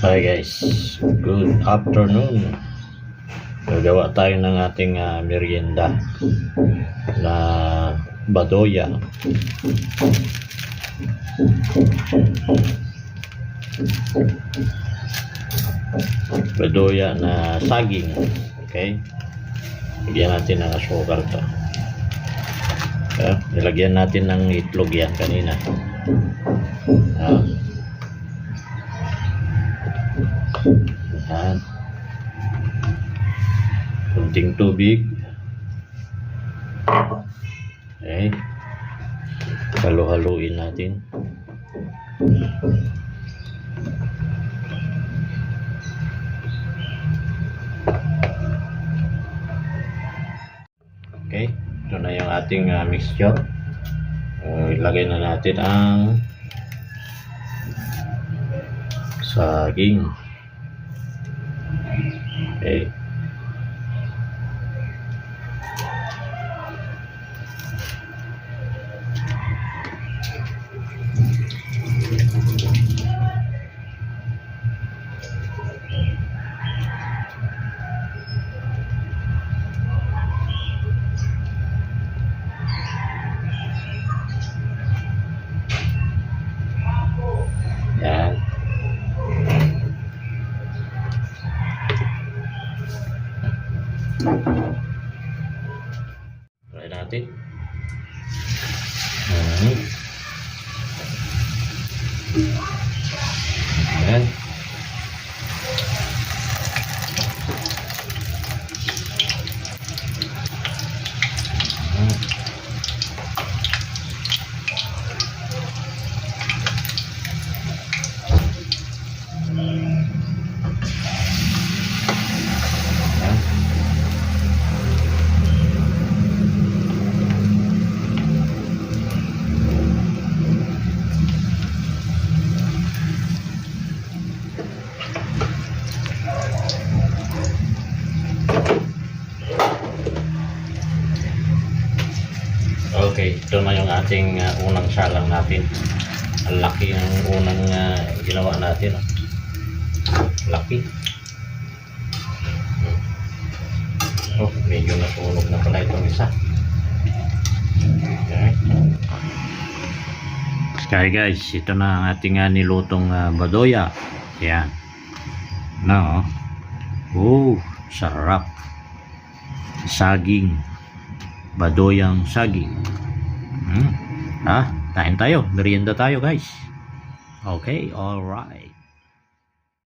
Hi guys, good afternoon. Gagawa tayo ng ating ah, merienda na badoya. Badoya na saging. Okay? Bigyan natin ng asukal to. Ah, nilagyan natin ng itlog yan kanina. Kunting tubig. Okay. Halo-haluin natin. Okay. Ito na yung ating ah, mixture. Uh, ilagay na natin ang saging. Okay. Try natin. Mhm. Okay, ito na yung ating uh, unang salang natin. Ang laki ng unang uh, ginawa natin. ah. Laki. Oh, medyo nasunog na pala itong isa. Okay. Okay guys, ito na ang ating uh, nilutong uh, badoya. Yan. Na oh. Oh, sarap. Saging. Badoyang saging. Hmm. Ah, kain tayo. Merienda tayo guys. Okay, alright.